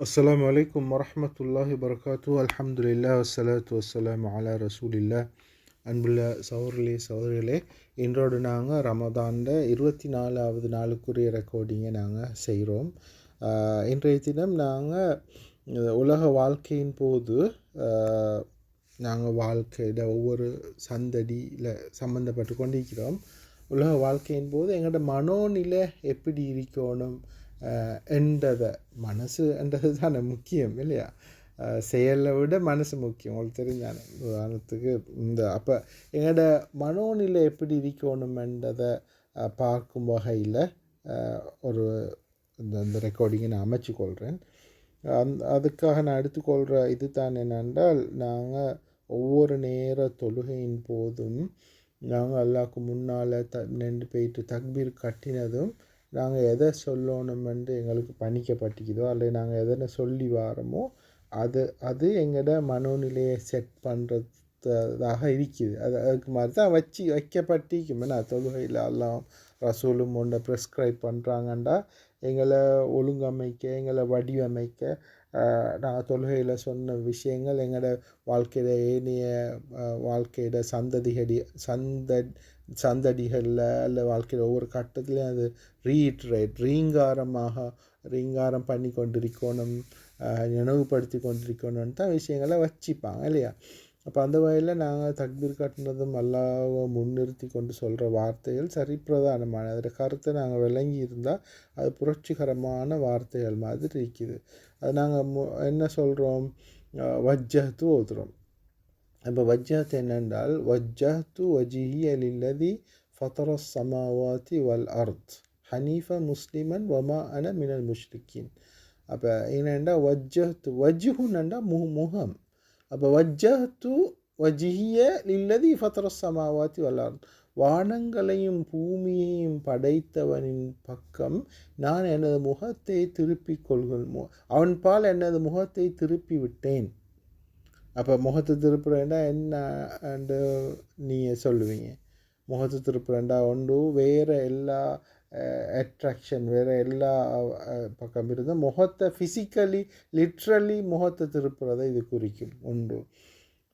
அஸ்லாம் வலைக்கம் வரமத்துல்லாஹி வரகாத்து அலமதுல்லா வசலாத்து வசலாம் அலா ரசூலில்லா அன்புள்ள சகோதரர்களே சௌர்களே இன்றோடு நாங்கள் ரமதான்ல இருபத்தி நாலாவது நாளுக்குரிய ரெக்கார்டிங்கை நாங்கள் செய்கிறோம் இன்றைய தினம் நாங்கள் உலக வாழ்க்கையின் போது நாங்கள் வாழ்க்கையில் ஒவ்வொரு சந்தடியில் சம்மந்தப்பட்டு கொண்டிருக்கிறோம். உலக வாழ்க்கையின் போது எங்களோட மனோநிலை எப்படி இருக்கணும்? என்றதை மனசு என்றது தானே முக்கியம் இல்லையா செயலை விட மனசு முக்கியம் உங்களுக்கு தெரிஞ்சானே உதாரணத்துக்கு இந்த அப்போ எங்களோட மனோநிலை எப்படி இருக்கணுமென்றதை பார்க்கும் வகையில் ஒரு இந்த இந்த ரெக்கார்டிங்கை நான் அமைச்சு கொள்கிறேன் அந் அதுக்காக நான் எடுத்துக்கொள்கிற இது தான் என்னென்றால் நாங்கள் ஒவ்வொரு நேர தொழுகையின் போதும் நாங்கள் அல்லாவுக்கு முன்னால் த நின்று போயிட்டு தக்பீர் கட்டினதும் நாங்கள் எதை சொல்லணுமென்று எங்களுக்கு பணிக்கப்பட்டிக்குதோ அல்லது நாங்கள் எதனை சொல்லி வாரோமோ அது அது எங்களோட மனோநிலையை செட் பண்ணுறதாக இருக்குது. அது அதுக்கு மாதிரி தான் வச்சு வைக்கப்பட்டிருக்கும். நான் தொழுகையில் எல்லாம் ரசூலும் ஒன்றை ப்ரெஸ்கிரைப் பண்ணுறாங்கண்டா எங்களை ஒழுங்கமைக்க எங்களை வடிவமைக்க நாங்கள் தொழுகையில் சொன்ன விஷயங்கள் எங்களோட வாழ்க்கையில் ஏனைய வாழ்க்கையோட சந்ததிகடி சந்த சந்தடிகளில் அல்ல வாழ்க்கையில் ஒவ்வொரு கட்டத்துலேயும் அது ரீட்ரேட் ரீங்காரமாக ரீங்காரம் பண்ணி கொண்டிருக்கணும் நினைவுபடுத்தி கொண்டிருக்கணும்னு தான் விஷயங்களை வச்சுப்பாங்க இல்லையா? அப்போ அந்த வகையில் நாங்கள் தக்பீர் கட்டினதும் அல்லாவை முன்னிறுத்தி கொண்டு சொல்கிற வார்த்தைகள் சரி பிரதானமான அதில் கருத்தை நாங்கள் விளங்கி இருந்தால் அது புரட்சிகரமான வார்த்தைகள் மாதிரி இருக்குது. அது நாங்கள் மு என்ன சொல்கிறோம் வஜ்ஜத்து ஓதுறோம். இப்போ வஜ்ஜத் என்னென்றால் வஜ்ஜத்து வஜிஹி அலில்லதி ஃபத்தர சமாவாத்தி வல் அர்த். ஹனீஃப முஸ்லிமன் வமா அன மினல் முஷ்ரிக்கின். அப்போ என்னென்றா வஜ்ஜத்து வஜ்ஹுன்னண்டா மு முகம். அப்போ வஜ்ஜத்து வஜிஹிய லில்லதி ஃபத்தர சமாவாத்தி வல் அர்த். வானங்களையும் பூமியையும் படைத்தவனின் பக்கம் நான் எனது முகத்தை திருப்பிக் கொள்கள் அவன் பால் எனது முகத்தை திருப்பி விட்டேன் அப்போ முகத்தை திருப்புறேன்டா என்ன நீங்கள் சொல்லுவீங்க. முகத்தை திருப்புறேன்டா ஒன்று வேறு எல்லா அட்ராக்ஷன் வேறு எல்லா பக்கம் இருந்தால் முகத்தை ஃபிசிக்கலி லிட்ரலி முகத்தை திருப்புறதை இது குறிக்கும் உண்டு.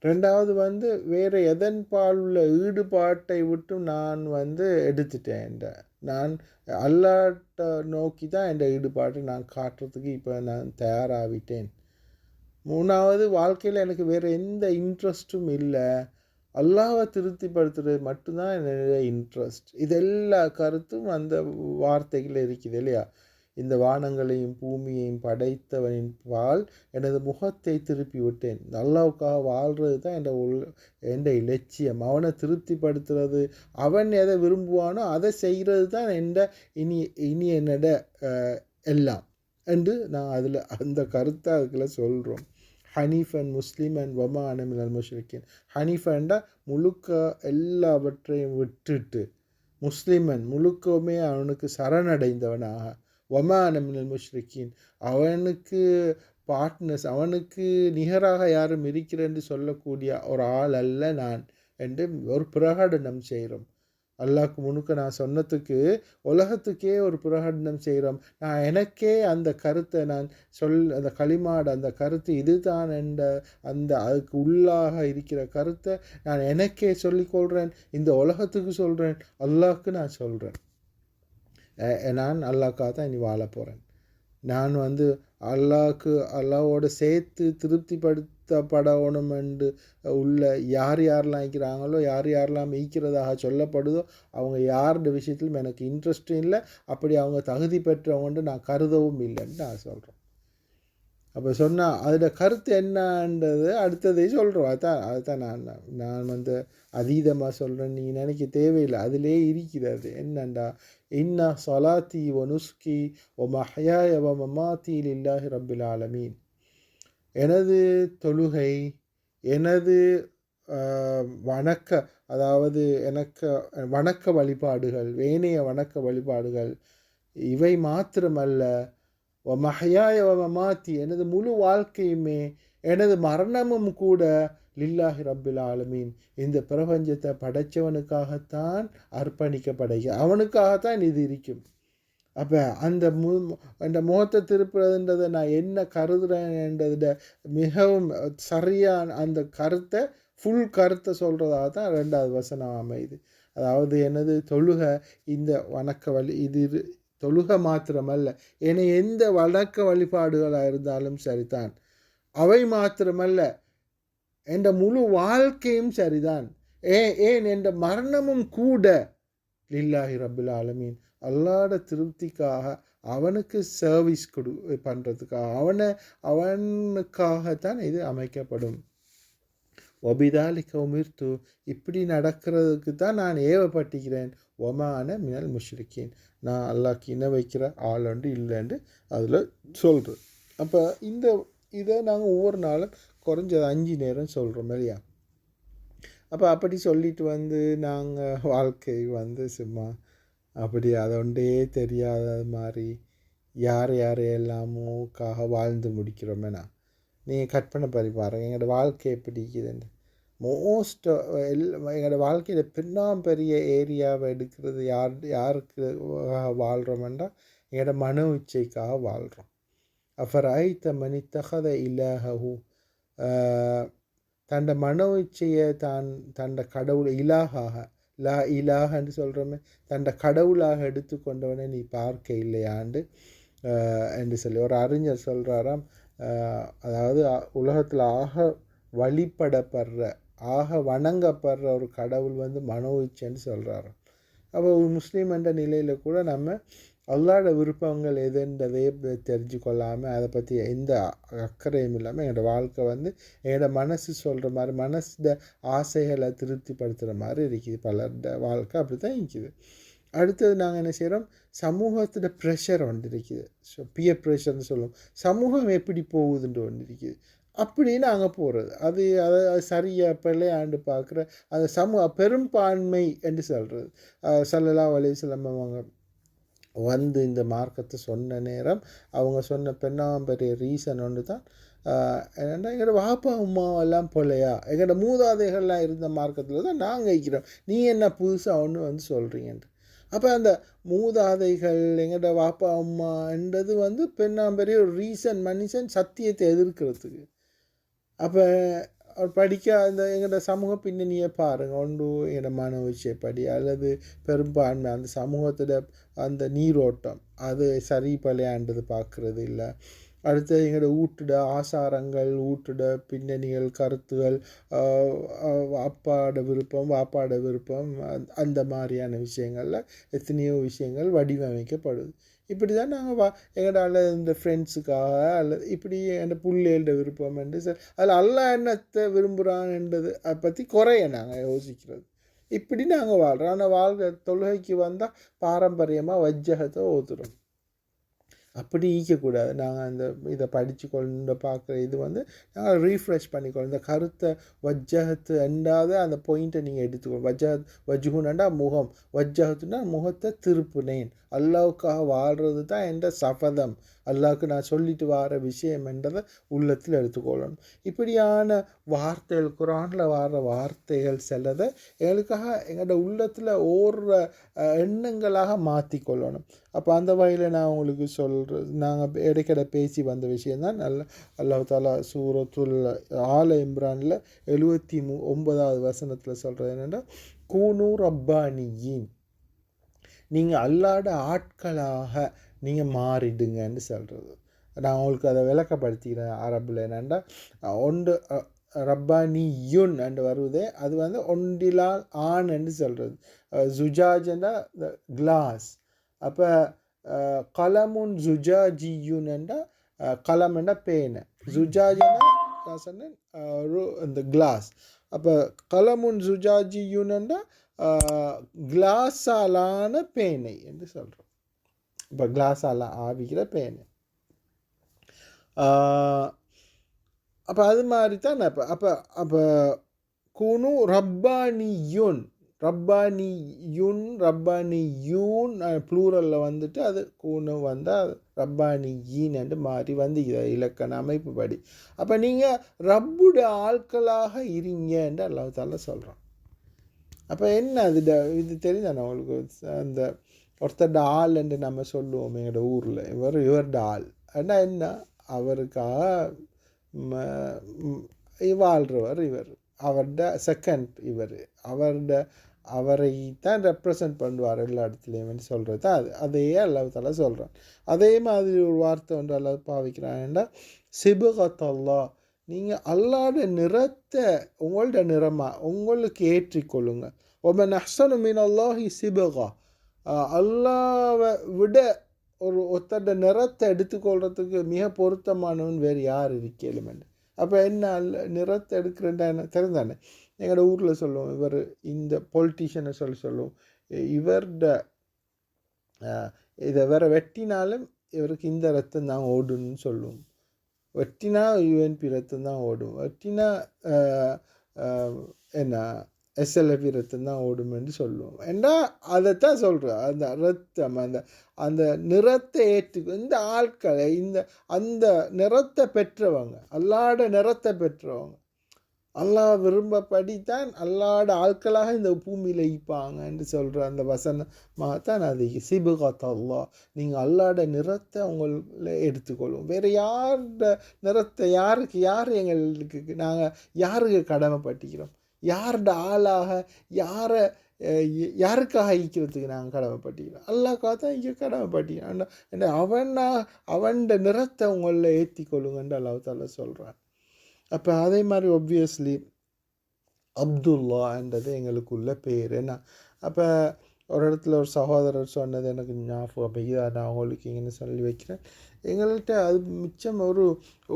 ரெண்டாவது வந்து வேறு எதன் பால் உள்ள ஈடுபாட்டை விட்டு நான் வந்து எடுத்துட்டேன் என்ற. நான் அல்லாட்ட நோக்கி தான் என் ஈடுபாட்டை நான் காட்டுறதுக்கு இப்போ நான் தயாராகிட்டேன் மூணாவது வாழ்க்கையில் எனக்கு வேறு எந்த இன்ட்ரெஸ்ட்டும் இல்லை. அல்லாவை திருப்திப்படுத்துறது மட்டும்தான் என்னுடைய இன்ட்ரெஸ்ட். இது எல்லா கருத்தும் அந்த வார்த்தைகள் இருக்குது இல்லையா? இந்த வானங்களையும் பூமியையும் படைத்தவனின் பால் எனது முகத்தை திருப்பி விட்டேன் நல்லாவுக்காக வாழ்கிறது தான் என் உள் என் இலட்சியம். அவனை திருப்திப்படுத்துறது அவன் எதை விரும்புவானோ அதை செய்கிறது தான் என் இனி இனி என்னோட எல்லாம். என்று நான் அதில் அந்த கருத்தை சொல்கிறோம் ஹனீஃபன் முஸ்லீம் அண்ட் வமா அனமில் முஷ்ரிக்கின் ஹனீஃபன்டா முழுக்க எல்லாவற்றையும் விட்டுட்டு முஸ்லீமன் முழுக்கவுமே அவனுக்கு சரணடைந்தவனாக. ஒமா அனமினல் முஷ்ரிக்கின் அவனுக்கு பார்ட்னர்ஸ் அவனுக்கு நிகராக யாரும் இருக்கிறேன்னு சொல்லக்கூடிய ஒரு ஆள் அல்ல நான் என்று ஒரு பிரகடனம் செய்கிறோம். அல்லாக்கு முழுக்க நான் சொன்னதுக்கு உலகத்துக்கே ஒரு பிரகடனம் செய்கிறோம். நான் எனக்கே அந்த கருத்தை நான் சொல் அந்த களிமாடு அந்த கருத்து இதுதான் என்ற அந்த அதுக்கு உள்ளாக இருக்கிற கருத்தை நான் எனக்கே சொல்லிக்கொள்கிறேன் இந்த உலகத்துக்கு சொல்கிறேன். அல்லாக்கு நான் சொல்கிறேன். நான் அல்லாக்காக தான் இனி வாழ போகிறேன். நான் வந்து அல்லாவுக்கு அல்லாவோட சேர்த்து திருப்திப்படுத்தப்படணும் என்று உள்ள யார் யாரெல்லாம் ஈக்கிறாங்களோ யார் யாரெல்லாம் ஈக்கிறதாக சொல்லப்படுதோ அவங்க யாருடைய விஷயத்திலும் எனக்கு இன்ட்ரெஸ்ட்டும் இல்லை. அப்படி அவங்க தகுதி பெற்றவங்கன்ட்டு நான் கருதவும் இல்லைன்னு நான் சொல்கிறேன் அப்போ சொன்னால் அதோட கருத்து என்னன்றது அடுத்ததை சொல்கிறோம் அதுதான் அதுதான் நான் நான் வந்து அதீதமாக சொல்கிறேன் நீங்கள் நினைக்க தேவையில்லை. அதிலே இருக்கிறது என்னண்டா? இன்னா சொலாத்தி ஒ நுஸ்கி ஒ மஹயா ஒ மமாத்தி இல்லாஹி ரபில் ஆலமீன். எனது தொழுகை எனது வணக்க அதாவது எனக்கு வணக்க வழிபாடுகள் வேணைய வணக்க வழிபாடுகள் இவை மாத்திரமல்ல. மஹயாய மாத்தி எனது முழு வாழ்க்கையுமே எனது மரணமும் கூட லில்லாஹி ரப்பில் ஆலமீன். இந்த பிரபஞ்சத்தை படைச்சவனுக்காகத்தான் அர்ப்பணிக்கப்படுக அவனுக்காகத்தான் இது இருக்கும். அப்போ அந்த மு அந்த முகத்தை திருப்புறதுன்றதை நான் என்ன கருதுறேன்றத மிகவும் சரியான அந்த கருத்தை ஃபுல் கருத்தை சொல்கிறதாக தான் ரெண்டாவது வசனம் அமையுது. அதாவது எனது தொழுக இந்த வணக்க வழி இது இரு- தொழுக மாத்திரமல்ல. என எந்த வணக்க வழிபாடுகளாக இருந்தாலும் சரிதான். அவை மாத்திரமல்ல என்ற முழு வாழ்க்கையும் சரிதான். ஏ ஏன்? என்ற மரணமும் கூட லில்லாஹி ரபுல் ஆலமீன். அல்லாட திருப்திக்காக அவனுக்கு சர்வீஸ் கொடு பண்ணுறதுக்காக அவனை அவனுக்காகத்தான் இது அமைக்கப்படும். ஒபிதாலிக்க உமிர்த்து இப்படி நடக்கிறதுக்கு தான் நான் ஏவப்பட்டிக்கிறேன் ஒமான மினல் முஷ்ரிக்கேன். நான் அல்லாக்கு இணை வைக்கிற ஆளுண்டு இல்லைன்னு அதில் சொல்கிறேன் அப்போ இந்த இதை நாங்கள் ஒவ்வொரு நாளும் குறைஞ்சது அஞ்சு நேரம் சொல்கிறோம் இல்லையா? அப்போ அப்படி சொல்லிட்டு வந்து நாங்கள் வாழ்க்கை வந்து சும்மா அப்படி அதொண்டே தெரியாத மாதிரி யார் யாரையெல்லாமோக்காக வாழ்ந்து முடிக்கிறோமேனா நீங்கள் கற்பனை பண்ணி பாருங்கள் எங்களோட வாழ்க்கை எப்படி இருக்குதுன்னு. மோஸ்ட் எல் எங்களோட வாழ்க்கையில் பின்னாம் பெரிய ஏரியாவை எடுக்கிறது யார் யாருக்கு வாழ்கிறோம்னா எங்களோட மன உச்சைக்காக வாழ்கிறோம் அஃபர் ஐத்த மணி தகத இலஹு தண்ட மன உச்சையை தான் தண்ட கடவுள் இலாகாக லா இலாகன்னு சொல்கிறோமே தண்டை கடவுளாக எடுத்துக்கொண்டவனை நீ பார்க்க இல்லையாண்டு என்று சொல்லி. ஒரு அறிஞர் சொல்கிறாராம் அதாவது உலகத்தில் ஆக வழிபடப்படுற ஆக வணங்கப்படுற ஒரு கடவுள் வந்து மனோ இச்சைன்னு சொல்கிறாராம் அப்போ ஒரு முஸ்லீம் என்ற நிலையில் கூட நம்ம அல்லாட விருப்பங்கள் எதுன்றதே தெரிஞ்சு கொள்ளாமல் அதை பற்றி எந்த அக்கறையும் இல்லாமல் எங்களோட வாழ்க்கை வந்து எங்களோட மனசு சொல்கிற மாதிரி மனசு ஆசைகளை திருப்திப்படுத்துகிற மாதிரி இருக்குது. பலரோட வாழ்க்கை அப்படி தான் இருக்குது. அடுத்தது நாங்கள் என்ன செய்கிறோம் சமூகத்தோட ப்ரெஷர் வந்துருக்குது இருக்குது. ஸோ பியர் ப்ரெஷர்னு சொல்லுவோம். சமூகம் எப்படி போகுதுன்ட்டு வந்துருக்குது இருக்குது. அப்படின்னு நாங்கள் போகிறது அது அதை அது பிள்ளையாண்டு பார்க்குற அந்த சமூக பெரும்பான்மை என்று சொல்கிறது சல்லல்லா அலையம் அவங்க வந்து இந்த மார்க்கத்தை சொன்ன நேரம் அவங்க சொன்ன பெண்ணாம்பெரிய ரீசன் ஒன்று தான் என்னென்னா எங்களோட வாப்பா அம்மாவெல்லாம் போலையா? எங்களோட மூதாதைகள்லாம் இருந்த மார்க்கத்தில் தான் நாங்கள் இருக்கிறோம். நீ என்ன புதுசாக ஒன்று வந்து சொல்கிறீங்கன்ட்டு அப்போ அந்த மூதாதைகள் எங்களோட வாப்பா அம்மான்றது வந்து பெண்ணாம்பெரிய ஒரு ரீசன் மனுஷன் சத்தியத்தை எதிர்க்கிறதுக்கு. அப்போ அவர் படிக்க அந்த எங்களோட சமூக பின்னணியை பாருங்கள் ஒன்று எங்களோட மன விஷயப்படி அல்லது பெரும்பான்மை அந்த சமூகத்தோட அந்த நீரோட்டம். அது சரி பழையாண்டது பார்க்குறது இல்லை அடுத்து எங்களோட ஊட்டுட ஆசாரங்கள் ஊட்டுட பின்னணிகள் கருத்துகள் வாப்பாட அப்பாட விருப்பம் வாப்பாட விருப்பம் அந்த மாதிரியான விஷயங்களில் எத்தனையோ விஷயங்கள் வடிவமைக்கப்படுது. இப்படி தான் நாங்கள் வா எங்களால் இந்த ஃப்ரெண்ட்ஸுக்காக அல்லது இப்படி என் பிள்ளைகளோட விருப்பம் என்று சார் அதில் அல்லா என்னத்தை விரும்புகிறான்ன்றது அதை பற்றி குறைய நாங்கள் யோசிக்கிறது. இப்படி நாங்கள் வாழ்கிறோம் ஆனால் வாழ்கிற தொழுகைக்கு வந்தால் பாரம்பரியமாக வஜ்ஜகத்தை ஓத்துறோம் அப்படி ஈக்கக்கூடாது. நாங்கள் அந்த இதை படித்து கொண்டு பார்க்குற இது வந்து நாங்கள் ரீஃப்ரெஷ் பண்ணிக்கொள்ளும். இந்த கருத்தை வஜ்ஜகத்து எண்டாத அந்த பாயிண்ட்டை நீங்கள் எடுத்துக்கணும் வஜ்ஜகத் வஜ்ஹுனண்டா முகம். வஜ்ஜகத்துனா முகத்தை திருப்புனேன். அல்லாவுக்காக வாழ்கிறது தான் என்ற சபதம். அல்லாவுக்கு நான் சொல்லிட்டு வர விஷயம் என்றதை உள்ளத்தில் எடுத்துக்கொள்ளணும். இப்படியான வார்த்தைகள் குரானில் வர்ற வார்த்தைகள் சிலதை எங்களுக்காக எங்களோட உள்ளத்தில் ஓடுற எண்ணங்களாக எண்ணங்களாக மாற்றிக்கொள்ளணும் அப்போ அந்த வகையில் நான் உங்களுக்கு சொல்கிறது நாங்கள் இடைக்கிட பேசி வந்த விஷயந்தான் நல்ல அல்லாஹ் தாலா சூரத்துல் ஆல இம்ரானில் எழுபத்தி மூ ஒன்பதாவது வசனத்தில் சொல்கிறது என்னென்னா கூனூர் அப்பானியின் நீங்கள் அல்லாட ஆட்களாக நீங்கள் மாறிடுங்கன்னு சொல்கிறது நான் உங்களுக்கு அதை விளக்கப்படுத்திக்கிறேன். அரபில் என்னென்னா ஒன்று ரப்பானி யுன் என்று வருவதே அது வந்து ஒன்றிலால் ஆண் என்று சொல்கிறது ஜுஜாஜ்னா கிளாஸ். அப்போ கலமுன் ஜுஜாஜியுன் என்றால் கலம் என்ற பேனை. ஜுஜாஜனா நான் சொன்னேன் இந்த கிளாஸ். அப்போ கலமுன் ஜுஜாஜியுன் என்றால் கிளாஸாலான பேனை என்று சொல்கிறோம் இப்போ கிளாஸால் ஆவிக்கிற பேனு அப்போ அது மாதிரி தான் நான் இப்போ அப்போ அப்போ குனு ரப்பானியுன். ரப்பானியுன் ரப்பானியூன் ப்ளூரலில் வந்துட்டு அது கூணு வந்தால் ரப்பானியின் என்று மாறி வந்து இலக்கண அமைப்பு படி. அப்போ நீங்கள் ரப்புட ஆட்களாக இருங்க என்று சொல்கிறோம் அப்போ என்ன அது ட- இது தெரியுதானே உங்களுக்கு? அந்த ஒருத்தர்ட ஆள் என்று நம்ம சொல்லுவோம் எங்களோட ஊரில். இவர் இவர்ட ஆள். ஆனால் என்ன? அவருக்காக வாழ்கிறவர் இவர். அவர்ட செகண்ட் இவர். அவர்ட அவரை தான் ரெப்ரசன்ட் பண்ணுவார் எல்லா இடத்துலையும் சொல்கிறது அது. அதையே அல்லாஹ் சொல்கிறான் அதே மாதிரி ஒரு வார்த்தை ஒன்று அல்லாஹ் பாவிக்கிறான்டா சிபகத்தல்லா நீங்கள் அல்லாட நிறத்தை உங்களோட நிறமாக உங்களுக்கு ஏற்றிக்கொள்ளுங்க. ஒமன் அஹ்சனு மீன் அல்லாஹி சிபகா. அல்லாவை விட ஒரு ஒத்தட நிறத்தை எடுத்துக்கொள்றதுக்கு மிக பொருத்தமானவன் வேறு யார் இருக்கலுமெண்டு அப்போ என்ன அல்ல நிறத்தை எடுக்கிறேன்டா என்ன? தெரிந்தானே எங்களோட ஊரில் சொல்லுவோம் இவர் இந்த பொலிட்டீஷியனை சொல்லி சொல்லுவோம். இவர்ட இதை வேற வெட்டினாலும் இவருக்கு இந்த ரத்தம் தான் ஓடுன்னு சொல்லுவோம். வெட்டினா யூஎன்பி ரத்தம் தான் ஓடும். வெட்டினா என்ன? எஸ்எல்எஃபி ரத்தம் தான் ஓடுமென்று சொல்லுவோம். ஏன்னா அதைத்தான் சொல்கிறேன் அந்த ரத்தம் அந்த அந்த நிறத்தை ஏற்று இந்த ஆட்களை இந்த அந்த நிறத்தை பெற்றவங்க அல்லாட நிறத்தை பெற்றவங்க அல்லாஹ் விரும்பப்படி தான் அல்லாட ஆட்களாக இந்த பூமியில் ஈப்பாங்க என்று சொல்கிற அந்த வசனமாக தான் அது சிபுகாத்தல்லா நீங்கள் அல்லாட நிறத்தை உங்களை எடுத்துக்கொள்வோம் வேறு யாரோட நிறத்தை யாருக்கு யார் எங்களுக்கு நாங்கள் யாருக்கு கடமைப்பட்டிக்கிறோம் யாரோட ஆளாக யாரை யாருக்காக ஈக்கிறதுக்கு நாங்கள் கடமைப்பட்டிக்கிறோம் அல்லாக்காக தான் இங்கே கடமைப்பட்டிக்கிறோம் அவனா அவன்ட நிறத்தை உங்களில் ஏற்றி கொள்ளுங்கன்னு அல்லாஹ் சொல்கிறான் அப்போ அதே மாதிரி ஒப்வியஸ்லி அப்துல்லான்றது எங்களுக்குள்ள பேர். என்ன? அப்போ ஒரு இடத்துல ஒரு சகோதரர் சொன்னது எனக்கு ஞாபகம் பெய்யா நான் உங்களுக்கு இங்கன்னு சொல்லி வைக்கிறேன். எங்கள்கிட்ட அது மிச்சம் ஒரு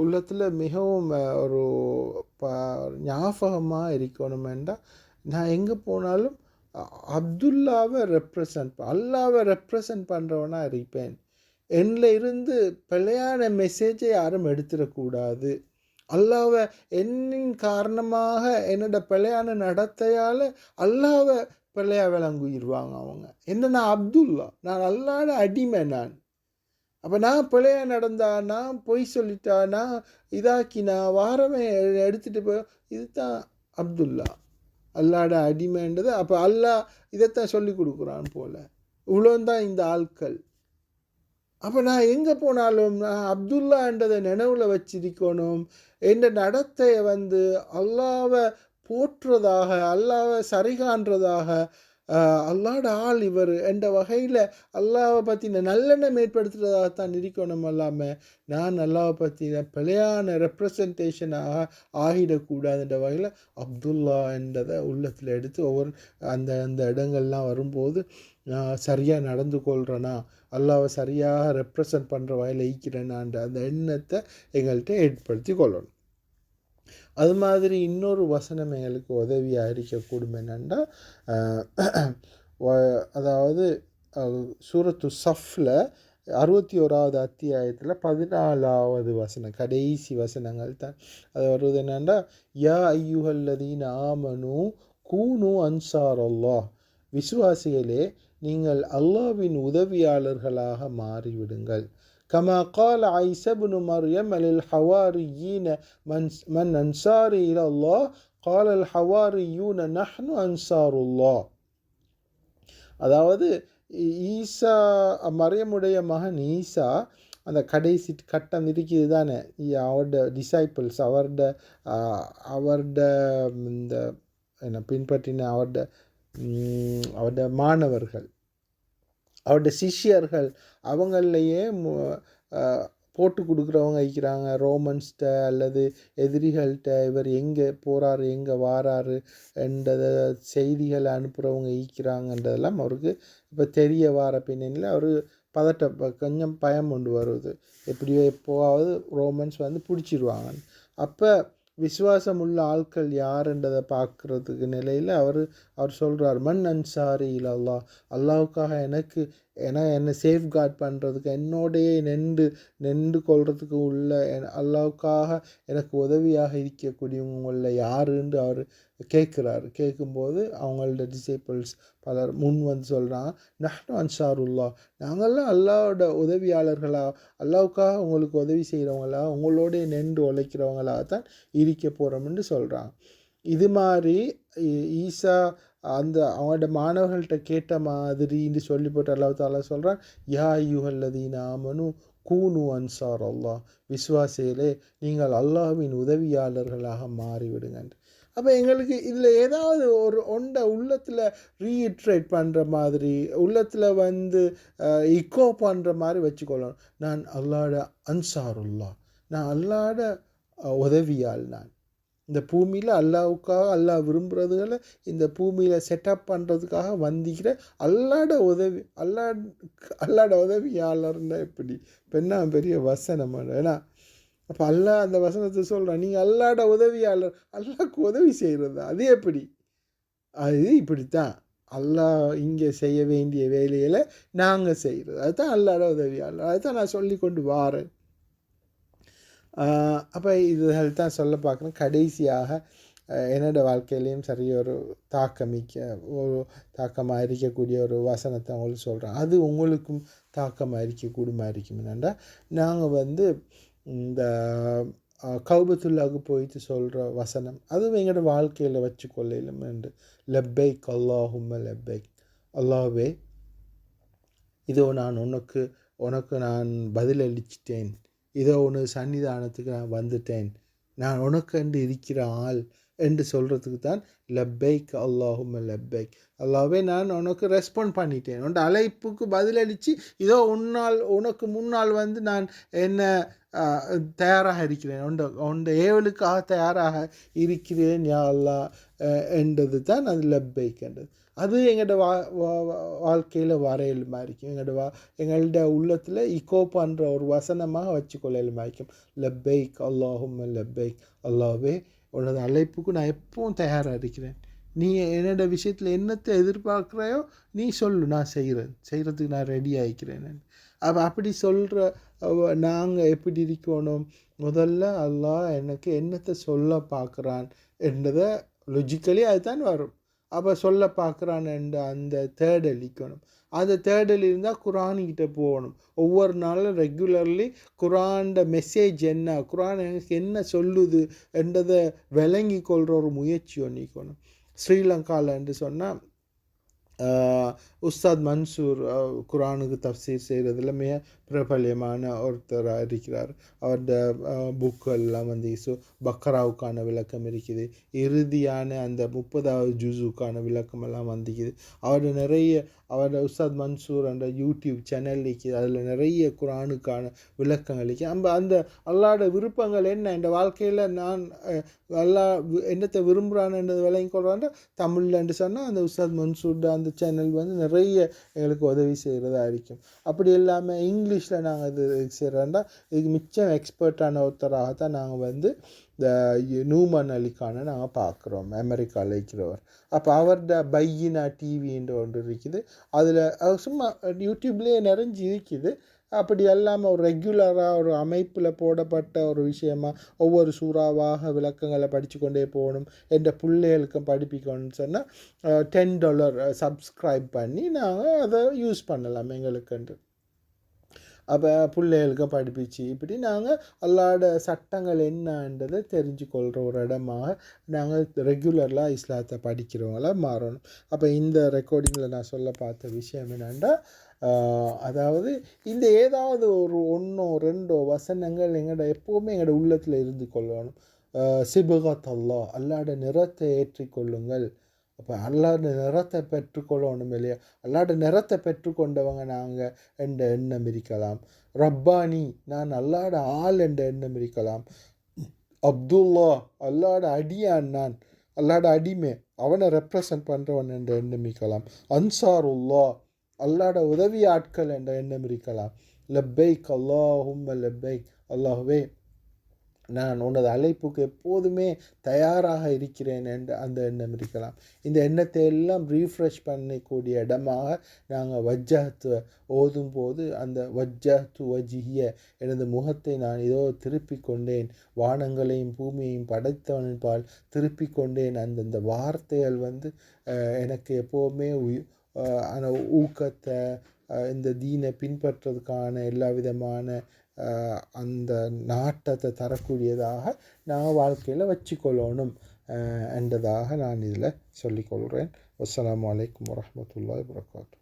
உள்ளத்தில் மிகவும் ஒரு ப ஞாபகமாக இருக்கணுமெண்டா நான் எங்கே போனாலும் அப்துல்லாவை ரெப்ரசன்ட் அல்லாவை ரெப்ரசன்ட் பண்ணுறவனாக இருப்பேன். என்னில் இருந்து பிழையான மெசேஜை யாரும் எடுத்துடக்கூடாது. அல்லாவை என்னின் காரணமாக என்னோட பிழையான நடத்தையால் அல்லாவை பிள்ளையா விளங்குயிடுவாங்க அவங்க. என்ன அப்துல்லா? நான் அல்லாட அடிமை நான். அப்போ நான் பிள்ளையா நடந்தா நான் பொய் சொல்லிட்டா நான் இதாக்கினா வாரமே எடுத்துகிட்டு போய் இதுதான் அப்துல்லா. அல்லாட அடிமைன்றது. அப்போ அல்லாஹ் இதைத்தான் சொல்லி கொடுக்குறான் போல். இவ்வளோந்தான் இந்த ஆட்கள். அப்போ நான் எங்கே போனாலும் நான் அப்துல்லான்றதை நினைவில் வச்சிருக்கணும். என்ற நடத்தையை வந்து அல்லாவை போற்றுறதாக அல்லாவை சரிகான்றதாக அல்லாட ஆள் இவர் என்ற வகையில் அல்லாவை பற்றின நல்லெண்ணம் ஏற்படுத்துறதாகத்தான் இருக்கணும் அல்லாமல் நான் அல்லாவை பற்றின பிழையான ரெப்ரசன்டேஷனாக ஆகிடக்கூடாதுன்ற வகையில் அப்துல்லா என்றதை உள்ளத்தில் எடுத்து ஒவ்வொரு அந்த அந்த இடங்கள்லாம் வரும்போது நான் சரியாக நடந்து கொள்கிறேனா அல்லாவை சரியாக ரெப்ரசன்ட் பண்ணுற வகையில் ஈக்கிறேனான்ற அந்த எண்ணத்தை எங்கள்கிட்ட ஏற்படுத்தி கொள்ளணும். அது மாதிரி இன்னொரு வசனம் எங்களுக்கு உதவியாக இருக்கக்கூடும் என்னென்னா அதாவது சூரத்து சஃப்ல அறுபத்தி ஓராவது அத்தியாயத்தில் பதினாலாவது வசனம் கடைசி வசனங்கள் தான். அது வருவது என்னென்னா யா ஐயுகல்லதீன் ஆமனு கூனு அன்சார் அல்லாஹ் விசுவாசிகளே நீங்கள் அல்லாஹ்வின் உதவியாளர்களாக மாறிவிடுங்கள். كما قال عيسى بن مريم للحواريين من, من أنصاري إلى الله قال الحواريون نحن أنصار الله அதாவது ஈ- ஈசா மரியமுடைய மகன் ஈசா அந்த கடைசி கட்டம் இருக்குது தானே இ- அவரோட டிசைபிள்ஸ் அவரோட ஆஹ், அவரோட இந்த என்ன பின்பற்றின அவரோட ம், அவரோட மாணவர்கள் அவருடைய சிஷ்யர்கள் அவங்களையே போட்டு கொடுக்குறவங்க இருக்கிறாங்க ரோமன்ஸ்கிட்ட அல்லது எதிரிகள்கிட்ட இவர் எங்கே போகிறாரு எங்கே வாராரு என்றதை செய்திகளை அனுப்புகிறவங்க ஈக்கிறாங்கன்றதெல்லாம் அவருக்கு இப்போ தெரிய வார பின்னணியில் அவர் பதட்ட கொஞ்சம் பயம் கொண்டு வருது எப்படியோ எப்போவாவது ரோமன்ஸ் வந்து பிடிச்சிருவாங்க அப்போ விசுவாசம் உள்ள ஆட்கள் யாருன்றதை பார்க்குறதுக்கு நிலையில் அவர் அவர் சொல்கிறார் மண் அன்சாரி இல்ல அல்லா அல்லாவுக்காக எனக்கு ஏன்னா என்னை சேஃப்கார்ட் பண்ணுறதுக்கு என்னோடைய நின்று நின்று கொள்றதுக்கு உள்ள என் அல்லாவுக்காக எனக்கு உதவியாக இருக்கக்கூடியவங்களில் யாருன்னு அவர் கேட்குறாரு. கேட்கும்போது அவங்களோட டிசைபிள்ஸ் பலர் முன் வந்து சொல்கிறாங்க நஹ்னு அன்சாருல்லா நாங்கள்லாம் அல்லாவோட உதவியாளர்களா அல்லாவுக்காக உங்களுக்கு உதவி செய்கிறவங்களா உங்களோடைய நின்று உழைக்கிறவங்களா தான் இருக்க போகிறோம்னு சொல்கிறாங்க இது மாதிரி ஈ- ஈசா அந்த அவனோட மாணவர்கள்ட்ட கேட்ட மாதிரின்னு சொல்லி போட்டு அல்லா தாலா சொல்கிறான் யா யுஹல்லதீன ஆமனு கூனு அன்சார் அல்லாஹ் விஸ்வாசையிலே நீங்கள் அல்லாஹ்வின் உதவியாளர்களாக மாறிவிடுங்க அப்போ எங்களுக்கு இதில் ஏதாவது ஒரு ஒன்றை உள்ளத்தில் ரீஇட்ரேட் பண்ணுற மாதிரி உள்ளத்தில் வந்து இக்கோ பண்ணுற மாதிரி வச்சுக்கொள்ளணும். நான் அல்லாட அன்சாருல்லா. நான் அல்லாட உதவியால் நான். இந்த பூமியில் அல்லாவுக்காக அல்லாஹ் விரும்புகிறதுகளை இந்த பூமியில் செட்டப் பண்ணுறதுக்காக வந்திக்கிற அல்லாட உதவி அல்லா அல்லாட உதவியாளர்னா எப்படி? பெண்ணா பெரிய வசனம் ஏன்னா அப்போ அல்லாஹ் அந்த வசனத்தை சொல்கிறான் நீங்கள் அல்லாட உதவியாளர் அல்லாவுக்கு உதவி செய்கிறது அது எப்படி? அது இப்படித்தான். அல்லாஹ் இங்கே செய்ய வேண்டிய வேலையில் நாங்கள் செய்கிறது அதுதான் அல்லாட உதவியாளர். அதுதான் நான் சொல்லி கொண்டு வாரேன். அப்போ இதுகள் தான் சொல்ல பார்க்குறேன். கடைசியாக என்னோட வாழ்க்கையிலையும் சரி ஒரு தாக்கமிக்க ஒரு தாக்கமாக இருக்கக்கூடிய ஒரு வசனத்தை உங்களுக்கு சொல்கிறேன் அது உங்களுக்கும் தாக்கமாக இருக்கக்கூடுமா இருக்கும் என்னென்னா நாங்கள் வந்து இந்த அஹ், கௌபத்துல்லாவுக்கு போயிட்டு சொல்கிற வசனம் அதுவும் எங்களோட வாழ்க்கையில் வச்சு கொள்ளையிலும் என்று லெப்பைக் அல்லாஹும்ம லெப்பைக். அல்லாஹ்வே இதோ நான் உனக்கு உனக்கு நான் பதிலளிச்சிட்டேன். இதோ உனது சன்னிதானத்துக்கு நான் வந்துட்டேன். நான் உனக்கண்டு இருக்கிற ஆள் என்று சொல்கிறதுக்கு தான் லப்பைக் அல்லாஹும் லப்பைக். அல்லாவே நான் உனக்கு ரெஸ்பாண்ட் பண்ணிட்டேன். உன் அழைப்புக்கு பதிலளித்து இதோ உன்னால் உனக்கு முன்னால் வந்து நான் என்ன தயாராக இருக்கிறேன். உண்ட உண்ட ஏவலுக்காக தயாராக இருக்கிறேன் யா அல்லா என்றது தான் அது லப்பைக்ன்றது அது எங்களோட வா வாழ்க்கையில் வரையலுமா இருக்கும். எங்களோட வா எங்கள்ட உள்ளத்தில் இக்கோ பண்ணுற ஒரு வசனமாக வச்சுக்கொள்ளலுமா இருக்கும். லப்பைக் அல்லாஹும் லப்பைக். அல்லாவே உனது அழைப்புக்கு நான் எப்பவும் தயாராக இருக்கிறேன். நீ என்னோட விஷயத்தில் என்னத்தை எதிர்பார்க்குறையோ நீ சொல்லு நான் செய்கிறேன். செய்கிறதுக்கு நான் ரெடி ஆகிக்கிறேன் அப்போ அப்படி சொல்கிற நாங்கள் எப்படி இருக்கணும்? முதல்ல அல்லாஹ் எனக்கு என்னத்தை சொல்ல பார்க்குறான் என்றதை லொஜிக்கலி அதுதான் வரும். அப்போ சொல்ல பார்க்குறான் என்ற அந்த தேடலிக்கணும் அந்த தேடல் இருந்தால் குரான்கிட்ட போகணும். ஒவ்வொரு நாளும் ரெகுலர்லி குரான்ட மெசேஜ் என்ன குரான் எனக்கு என்ன சொல்லுது என்றதை விளங்கி கொள்கிற ஒரு முயற்சி ஒன்றிக்கணும் ஸ்ரீலங்காவில் என்று சொன்னால் உஸ்தாத் மன்சூர் குரானுக்கு தப்சீர் செய்கிறதுல மிக பிரபல்யமான ஒருத்தராக இருக்கிறார். அவரோட புக்கெல்லாம் uh, வந்து ஸோ பக்கராவுக்கான விளக்கம் இருக்குது. இறுதியான அந்த முப்பதாவது ஜூஸுக்கான விளக்கம் எல்லாம் வந்துக்குது அவரோட நிறைய அவரோட உஸ்தாத் மன்சூர் அந்த யூடியூப் சேனல் இருக்குது. அதில் நிறைய குரானுக்கான விளக்கங்கள் இருக்குது. அந்த அந்த அல்லாட விருப்பங்கள் என்ன? இந்த வாழ்க்கையில் நான் எல்லா என்னத்தை விரும்புகிறான்ன்றது விளங்கி கொள்றான்டா தமிழ்லன்னு சொன்னால் அந்த உஸ்தாத் மன்சூர் அந்த சேனல் வந்து நிறைய எங்களுக்கு உதவி செய்கிறதா இருக்கும் அப்படி இல்லாமல் இங்கிலீஷில் நாங்கள் இது செய்கிறோன்னா இதுக்கு மிச்சம் எக்ஸ்பர்ட்டான ஒருத்தராக தான் நாங்கள் வந்து இந்த நூமன் அலிக்கான நாங்கள் பார்க்குறோம் அமெரிக்காவில் இருக்கிறவர். அப்போ அவரோட பையினா டிவின்ற ஒன்று இருக்குது. அதில் சும்மா யூடியூப்லேயே நிறைஞ்சு இருக்குது. அப்படி இல்லாமல் ஒரு ரெகுலராக ஒரு அமைப்பில் போடப்பட்ட ஒரு விஷயமா ஒவ்வொரு சூறாவாக விளக்கங்களை படித்து கொண்டே போகணும் என்ற பிள்ளைகளுக்கும் படிப்பிக்கணும்னு சொன்னால் டென் டாலர் சப்ஸ்கிரைப் பண்ணி நாங்கள் அதை யூஸ் பண்ணலாம் எங்களுக்குன்ட்டு. அப்போ பிள்ளைகளுக்கு படிப்பிச்சு இப்படி நாங்கள் அல்லாட சட்டங்கள் என்னன்றதை தெரிஞ்சு கொள்கிற ஒரு இடமாக நாங்கள் ரெகுலராக இஸ்லாத்தை படிக்கிறவங்களாக மாறணும். அப்போ இந்த ரெக்கார்டிங்கில் நான் சொல்ல பார்த்த விஷயம் என்னென்னா அதாவது இந்த ஏதாவது ஒரு ஒன்றோ ரெண்டோ வசனங்கள் எங்களோட எப்போவுமே எங்களோட உள்ளத்தில் இருந்து கொள்ளணும். சிபகத் அல்லா அல்லாட நிறத்தை ஏற்றிக்கொள்ளுங்கள் அப்போ அல்லாட நிறத்தை பெற்றுக்கொள்ளணும் இல்லையா? அல்லாட நிறத்தை பெற்றுக்கொண்டவங்க நாங்கள் என்ற எண்ணம் இருக்கலாம். ரப்பானி நான் அல்லாட ஆள் என்ற எண்ணம் இருக்கலாம். அப்துல்லா அல்லாட அடியான் நான். அல்லாட அடிமை அவனை ரெப்ரசன்ட் பண்ணுறவன் என்ற எண்ணம் இருக்கலாம். அன்சாருல்லா அல்லாட உதவி ஆட்கள் என்ற எண்ணம் இருக்கலாம். லெப்பைக் அல்லாஹும் லெப்பைக். அல்லாஹுவே நான் உனது அழைப்புக்கு எப்போதுமே தயாராக இருக்கிறேன் என்ற அந்த எண்ணம் இருக்கலாம். இந்த எண்ணத்தை எல்லாம் ரீஃப்ரெஷ் பண்ணக்கூடிய இடமாக நாங்கள் வஜ்ஜஹத்து ஓதும் போது அந்த வஜ்ஜஹத்து வஜிஹிய எனது முகத்தை நான் இதோ திருப்பிக் கொண்டேன். வானங்களையும் பூமியையும் படைத்தவன்பால் திருப்பிக் கொண்டேன். அந்தந்த வார்த்தைகள் வந்து எனக்கு எப்போவுமே உயிர் ஊக்கத்தை இந்த தீனை பின்பற்றதுக்கான எல்லா விதமான அந்த நாட்டத்தை தரக்கூடியதாக நான் வாழ்க்கையில் வச்சுக்கொள்ளணும். என்றதாக நான் இதில் சொல்லிக்கொள்கிறேன். அஸ்ஸலாமு வலைக்கம் வரமத்துல்லா வரகாத்து